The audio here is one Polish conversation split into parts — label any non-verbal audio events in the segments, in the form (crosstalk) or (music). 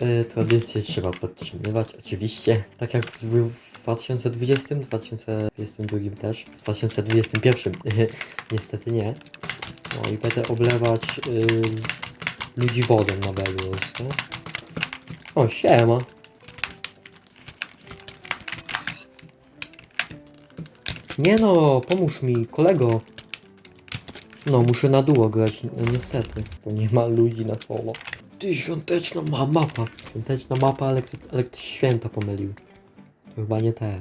E, tradycje trzeba podtrzymywać, oczywiście. Tak jak w 2020, 2022 też. W 2021 (laughs) niestety nie. No i będę oblewać y, ludzi wodą na nie? O, siema. Nie no, pomóż mi, kolego. No, muszę na duo grać, niestety, bo nie ma ludzi na solo. Ty, świąteczna ma mapa. Świąteczna mapa, ale, ale ktoś święta pomylił. To chyba nie te.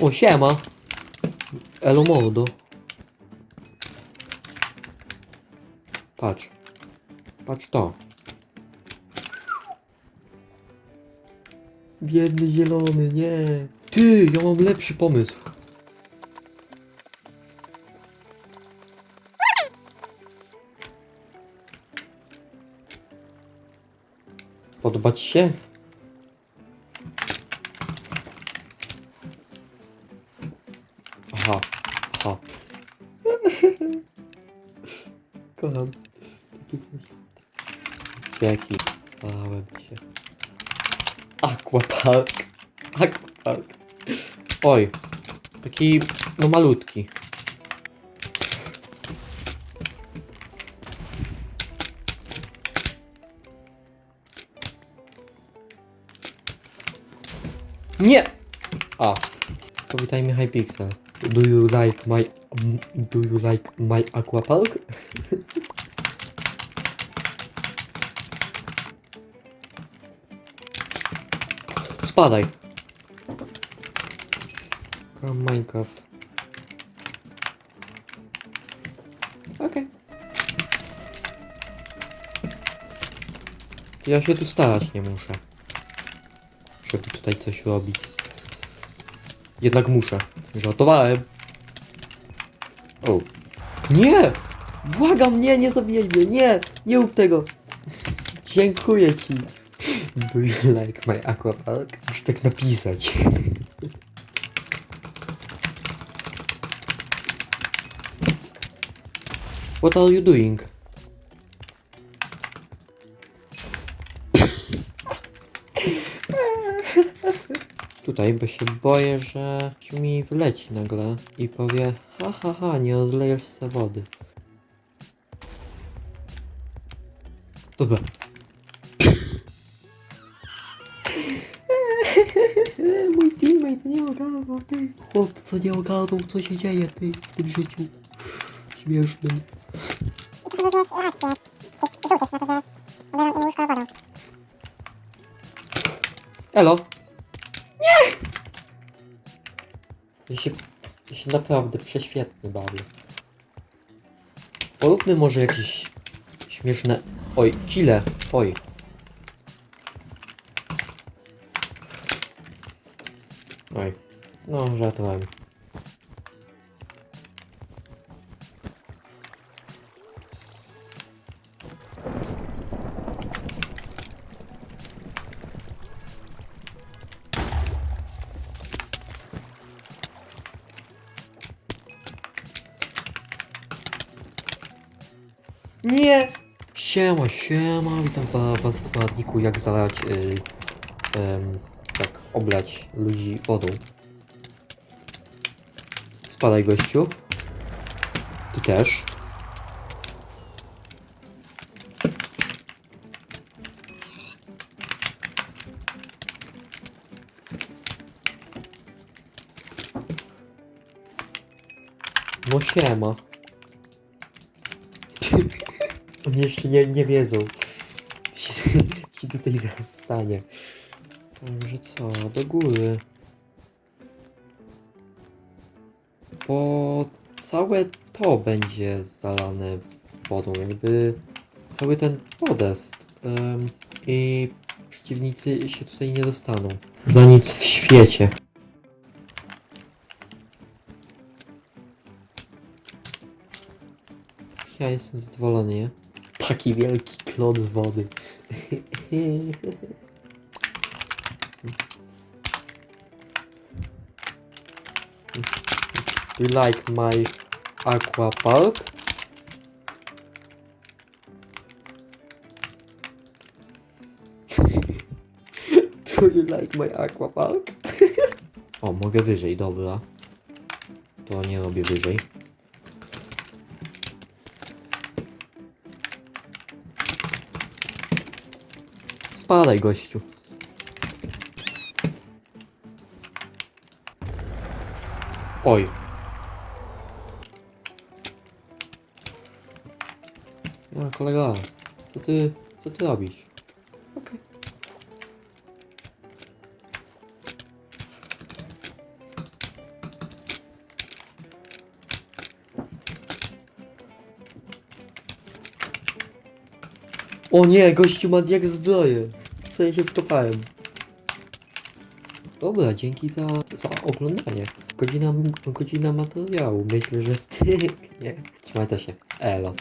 O, siema. Elo mordo. Patrz. Patrz to. Biedny zielony, nie. Ty, ja mam lepszy pomysł. Podoba ci się? Aha, aha. (laughs) Kocham. Takie coś. Jaki? Stałem się. Aquapark. Aquapark. Oj. Taki, no malutki. Nie! A. Powitajmy Hypixel. Do you like my... Do you like my aquapark? (laughs) Spadaj. Minecraft. Okej. To Ja się tu starać nie muszę. Żeby tutaj coś robić. Jednak muszę. Żartowałem. O. Nie! Błagam, nie, nie zabijaj mnie, nie! Nie rób tego! (laughs) Dziękuję ci. Do you like my aquapark? Muszę tak napisać. (laughs) What are you doing? (laughs) Tutaj, bo się boję, że mi wleci nagle i powie ha ha ha, nie rozlejesz se wody. Dobra. Mój teammate nie ogarnął, ty. Chłopco nie ogarnął, co się dzieje, ty, w tym życiu. Śmiesznym. Pokazujesz reakcję tych żółtych na to, że oblewam im łóżko wodą. Elo. Ja się, ja się naprawdę prześwietnie bawię. Poróbmy może jakieś śmieszne... Oj, kile. Oj. Oj. No, żartowałem. Nie! Siema, siema, witam wa- was w poradniku jak zalać, y, em, jak oblać ludzi wodą. Spadaj gościu. Ty też. No siema. (laughs) Oni jeszcze nie, nie wiedzą. Ci (laughs) tutaj zaraz stanie. Także co, do góry. Bo całe to będzie zalane wodą, jakby cały ten podest. I przeciwnicy się tutaj nie dostaną. Za nic w świecie. Ja jestem zadowolony? Taki wielki klot z wody. You like my aqua park? (laughs) Do you like my aquapark? (laughs) o, mogę wyżej, dobra. To nie robię wyżej. Spadaj, gościu. Oj. Ja, kolega, co ty, co ty robisz? O nie, gościu ma jak zbroję. W sensie wtopałem. Dobra, dzięki za, za oglądanie. Godzina, godzina materiału. Myślę, że styknie. Trzymajcie się. Elo.